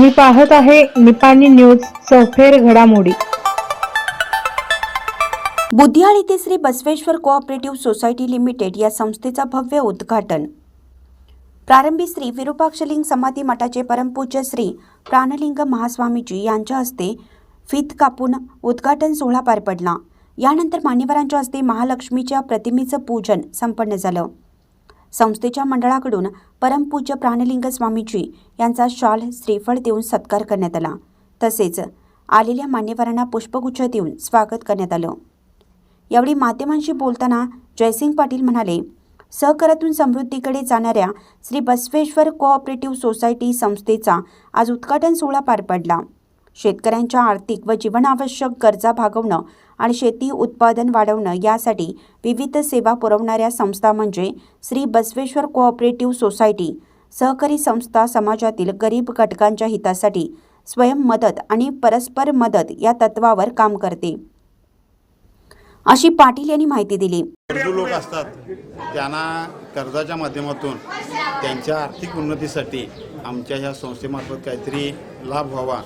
तुम्ही पाहत आहे निपाणी न्यूज सौफेर घडामोडी. बुद्धियाळ येथे Shri Basaveshwar cooperative society limited या संस्थेचा भव्य उद्घाटन. प्रारंभी श्री विरूपाक्षलिंग समाधी मठाचे परमपूज्य श्री प्राणलिंग महास्वामीजी यांच्या हस्ते फीत कापून उद्घाटन सोहळा पार पडला. यानंतर मान्यवरांच्या हस्ते महालक्ष्मीच्या प्रतिमेचं पूजन संपन्न झालं. संस्थेच्या मंडळाकडून परमपूज्य प्राणलिंग स्वामीजी यांचा शॉल श्रीफळ देऊन सत्कार करण्यात आला. तसेच आलेल्या मान्यवरांना पुष्पगुच्छ देऊन स्वागत करण्यात आलं. यावेळी माध्यमांशी बोलताना जयसिंग पाटील म्हणाले सहकारातून समृद्धीकडे जाणाऱ्या श्री बसवेश्वर कोऑपरेटिव्ह सोसायटी संस्थेचा आज उद्घाटन सोहळा पार पडला. शेतकऱ्यांच्या आर्थिक व जीवनावश्यक गरजा भागवणं आणि शेती उत्पादन वाढवणं यासाठी विविध सेवा पुरवणाऱ्या संस्था म्हणजे श्री बसवेश्वर कोऑपरेटिव्ह सोसायटी सहकारी संस्था समाजातील गरीब घटकांच्या हितासाठी स्वयं मदत आणि परस्पर मदत या तत्वावर काम करते. अशी पाटील यांनी माहिती दिली. गरजू लोक असतात त्यांना कर्जाच्या माध्यमातून त्यांच्या आर्थिक उन्नतीसाठी आमच्या ह्या संस्थेमार्फत काहीतरी लाभ व्हावा.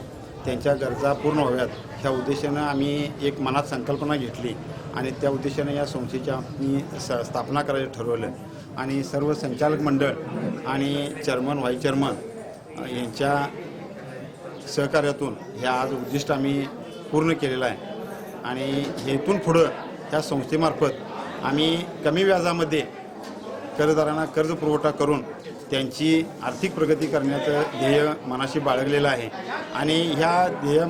त्यांच्या गरजा पूर्ण व्हाव्यात. ह्या उद्देशानं आम्ही एक मनात संकल्पना घेतली आणि त्या उद्देशानं या संस्थेची आम्ही स स्थापना करायचं ठरवलं. आणि सर्व संचालक मंडळ आणि चेअरमन व्हाईस चेअरमन यांच्या सहकार्यातून हे आज उद्दिष्ट आम्ही पूर्ण केलेलं आहे. आणि हेतून पुढं ह्या संस्थेमार्फत आम्ही कमी व्याजामध्ये कर्जदारांना कर्ज पुरवठा करून त्यांची आर्थिक प्रगती करण्याचं ध्येय मनाशी बाळगलेलं आहे. आणि ह्या ध्येय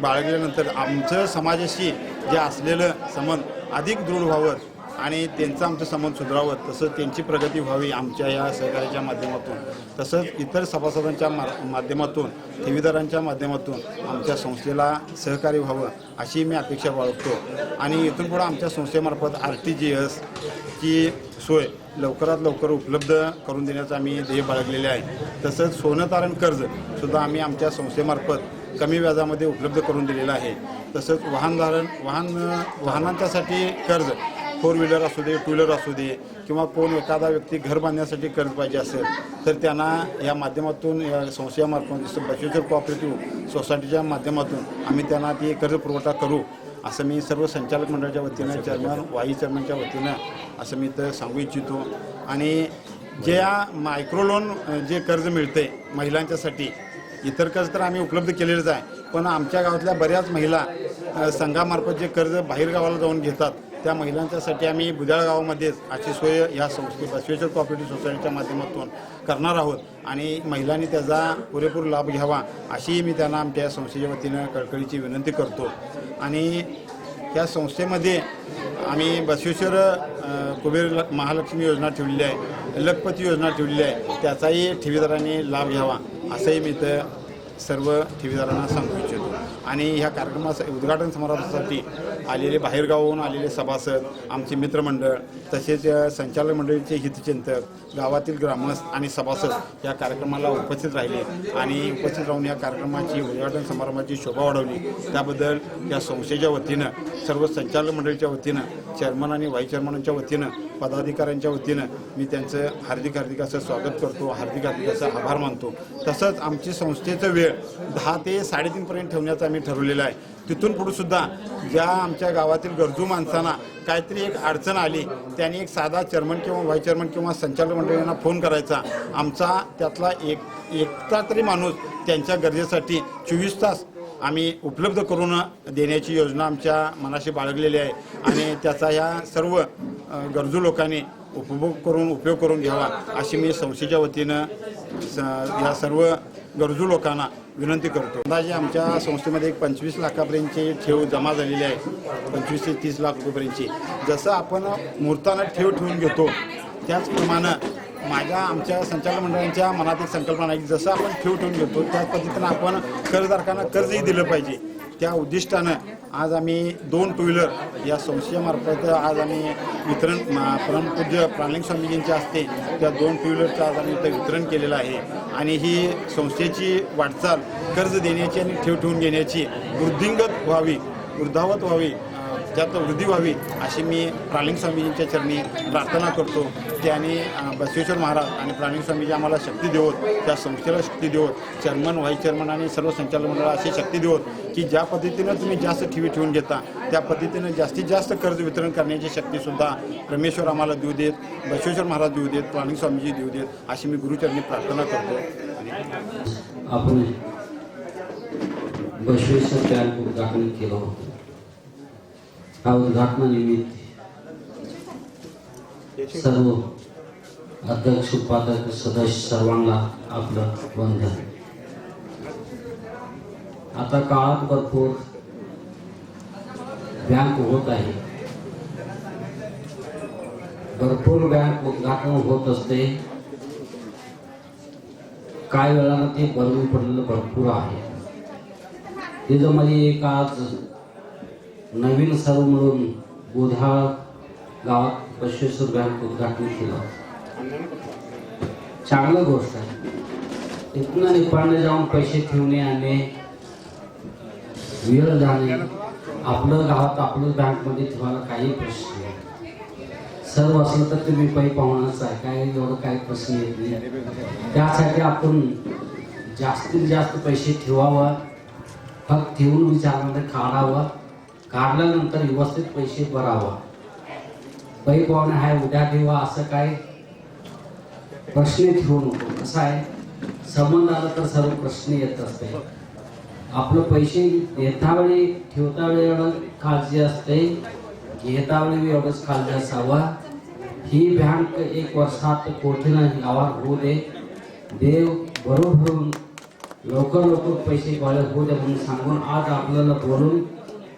बाळगल्यानंतर आमचं समाजाशी जे असलेलं संबंध अधिक दृढ व्हावं आणि त्यांचं आमचं संबंध सुधारावं तसंच त्यांची प्रगती व्हावी आमच्या या सहकार्याच्या माध्यमातून. तसंच इतर सभासदांच्या मा माध्यमातून ठेवीदारांच्या माध्यमातून आमच्या संस्थेला सहकार्य व्हावं अशी मी अपेक्षा बाळगतो. आणि इथून पुढं आमच्या संस्थेमार्फत आर टी जी एसची सोय लवकरात लवकर उपलब्ध करून देण्याचं आम्ही ध्येय बाळगलेले आहे. तसंच सोनं तारण कर्ज सुद्धा आम्ही आमच्या संस्थेमार्फत कमी व्याजामध्ये उपलब्ध करून दिलेलं आहे. तसंच वाहनधारण वाहन वाहनांच्यासाठी कर्ज फोर व्हीलर असू दे टू व्हीलर असू दे किंवा कोण एखादा व्यक्ती घर बांधण्यासाठी कर्ज पाहिजे असेल तर त्यांना या माध्यमातून या संस्थेमार्फत जसं बसवेश्वर कोऑपरेटिव्ह सोसायटीच्या माध्यमातून आम्ही त्यांना ती कर्ज पुरवठा करू असं मी सर्व संचालक मंडळाच्या वतीनं चेअरमन वाई चेअरमनच्या वतीनं असं मी तर सांगू इच्छितो. आणि ज्या मायक्रोलोन जे कर्ज मिळते महिलांच्यासाठी इतर कर्ज तर आम्ही उपलब्ध केलेलंच आहे. पण आमच्या गावातल्या बऱ्याच महिला संघामार्फत जे कर्ज बाहेर गावाला जाऊन घेतात त्या महिलांच्यासाठी आम्ही बुजाळ गावामध्येच अशी सोय ह्या संस्थेचा स्पेशल कॉपरेटिव्ह सोसायटीच्या माध्यमातून करणार आहोत. आणि महिलांनी त्याचा पुरेपूर लाभ घ्यावा अशी मी त्यांना आमच्या संस्थेच्या वतीनं कळकळीची विनंती करतो. आणि त्या संस्थेमध्ये आम्ही बसवेश्वर कुबेर ल- महालक्ष्मी योजना ठेवलेली आहे लखपती योजना ठेवलेली आहे त्याचाही ठेवीदारांनी लाभ घ्यावा असंही मी तर सर्व ठेवीदारांना सांगतो इच्छितो. आणि ह्या कार्यक्रमाचं उद्घाटन समारंभासाठी आलेले बाहेरगावाहून आलेले सभासद आमचे मित्रमंडळ तसेच संचालक मंडळीचे हितचिंतक गावातील ग्रामस्थ आणि सभासद या कार्यक्रमाला उपस्थित राहिले आणि उपस्थित राहून या कार्यक्रमाची उद्घाटन समारंभाची शोभा वाढवली. त्याबद्दल या संस्थेच्या वतीनं सर्व संचालक मंडळीच्या वतीनं चेअरमन आणि व्हाईस चेअरमनांच्या वतीनं पदाधिकाऱ्यांच्या वतीनं मी त्यांचं हार्दिक हार्दिक असं स्वागत करतो हार्दिक हार्दिक असं आभार मानतो. तसंच आमची संस्थेचं वेळ दहा ते साडेतीनपर्यंत ठेवण्याचं आम्ही ठरवलेलं आहे. तिथून पुढे सुद्धा ज्या आमच्या गावातील गरजू माणसांना काहीतरी एक अडचण आली त्यांनी एक साधा चेअरमन किंवा व्हाईस चेअरमन किंवा संचालक मंडळींना फोन करायचा. आमचा त्यातला एक एकटा तरी माणूस त्यांच्या गरजेसाठी चोवीस तास आम्ही उपलब्ध करून देण्याची योजना आमच्या मनाशी बाळगलेली आहे आणि त्याचा ह्या सर्व गरजू लोकांनी उपभोग करून उपयोग करून घ्यावा अशी मी संस्थेच्या वतीनं स- या सर्व गरजू लोकांना विनंती करतो. अंदाजे आमच्या संस्थेमध्ये एक पंचवीस लाखापर्यंतची ठेव जमा झालेली आहे. पंचवीस ते तीस लाख रुपयेपर्यंतची जसं आपण मुहूर्तानं ठेव ठेवून घेतो त्याचप्रमाणे माझ्या आमच्या संचालक मंडळांच्या मनात एक संकल्पना आहे की जसं आपण ठेव ठेवून घेतो त्याच पद्धतीनं आपण कर्जधारकांना कर्जही दिलं पाहिजे. त्या उद्दिष्टानं आज आम्ही दोन टू व्हीलर या संस्थेमार्फत आज आम्ही वितरण मा- परमपूज्य प्राणलिंग स्वामीजींच्या असते त्या दोन टू व्हीलरचं आज आम्ही इथं वितरण केलेलं आहे. आणि ही संस्थेची वाटचाल कर्ज देण्याची आणि ठेव ठेवून घेण्याची वृद्धिंगत व्हावी वृद्धावत व्हावी त्यात वृद्धी व्हावी अशी मी प्राणिंग स्वामीजींच्या चरणी प्रार्थना करतो त्याने आणि बसवेश्वर महाराज आणि प्राणिंग स्वामीजी आम्हाला शक्ती देवत त्या संस्थेला शक्ती देवत चेअरमन व्हाईस चेअरमन आणि सर्व संचालक मंडळाला अशी शक्ती देवत की ज्या पद्धतीनं तुम्ही जास्त ठेवी ठेवून घेता त्या पद्धतीनं जास्तीत जास्त कर्ज वितरण करण्याची शक्तीसुद्धा रमेश्वर आम्हाला देऊ देत बसवेश्वर महाराज देऊ देत प्राणिंग स्वामीजी देऊ देत अशी मी गुरुचरणी प्रार्थना करतो. आपण बसवेश्वर बँक केलं होतं. हा उद्घाटनानिमित्त सर्व अध्यक्ष उपाध्यक्ष सदस्य सर्वांना आपलं वंदन. आता काळात भरपूर बँक होत आहे. भरपूर बँक उद्घाटन होत असते. काय वेळा ते बरं पडलेलं भरपूर आहे. त्याच्यामध्ये म्हणजे एक आज नवीन सर्व म्हणून गोधाळ गावात बसवेश्वर बँक उद्घाटन केलं. चांगलं गोष्ट आहे. इथनं निपाळने जाऊन पैसे ठेवणे आणि वेळ जाणे आपलं गावात आपलं बँकमध्ये ठेवायला काही प्रश्न नाही. सर्व असलं तर तुम्ही पै पाहुणाच आहे. काय एवढं काही प्रश्न येत नाही. त्यासाठी आपण जास्तीत जास्त पैसे ठेवावं. फक्त ठेवून विचारामध्ये काढावं. काढल्यानंतर व्यवस्थित पैसे भरावा. पै पाहुणे हाय उद्या ठेवा असं काय प्रश्न ठेवू नको. कसं आहे? संबंध आला तर सर्व प्रश्न येत असते. आपलं पैसे येता वेळी ठेवता वेळी एवढं काळजी असते. घेता वेळी एवढंच काळजी असावा. ही बँक एक वर्षात कोठीनं गावात होऊ दे. देव भरून लवकर लवकर पैसे गोळ्या होऊ दे म्हणून सांगून आज आपल्याला बोलून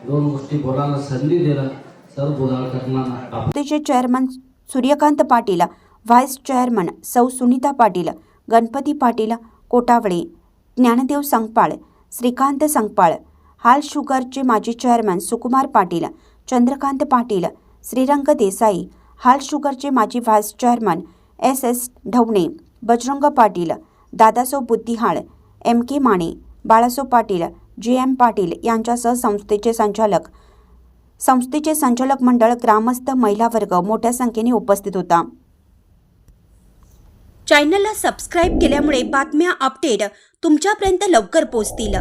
दोन गोष्टी बोलायला संधी दिलं सर बोलायला करणार आपण chairman Suryakant Patil vice chairman सौ सुनीता पाटील गणपती पाटील कोटावळे ज्ञानदेव संगपाळ श्रीकांत संगपाळ हाल शुगरचे माजी चेअरमन सुकुमार पाटील चंद्रकांत पाटील श्रीरंग देसाई हाल शुगरचे माजी vice chairman S S Dhavane Bajrang Patil Dadaso Buddihal M K Mane Balaso Patil J M Patil यांच्यासह संस्थेचे संचालक. संस्थेचे संचालक मंडळ ग्रामस्थ महिला वर्ग मोठ्या संख्येने उपस्थित होता. चॅनलला सबस्क्राईब केल्यामुळे बातम्या अपडेट तुमच्यापर्यंत लवकर पोहोचतील.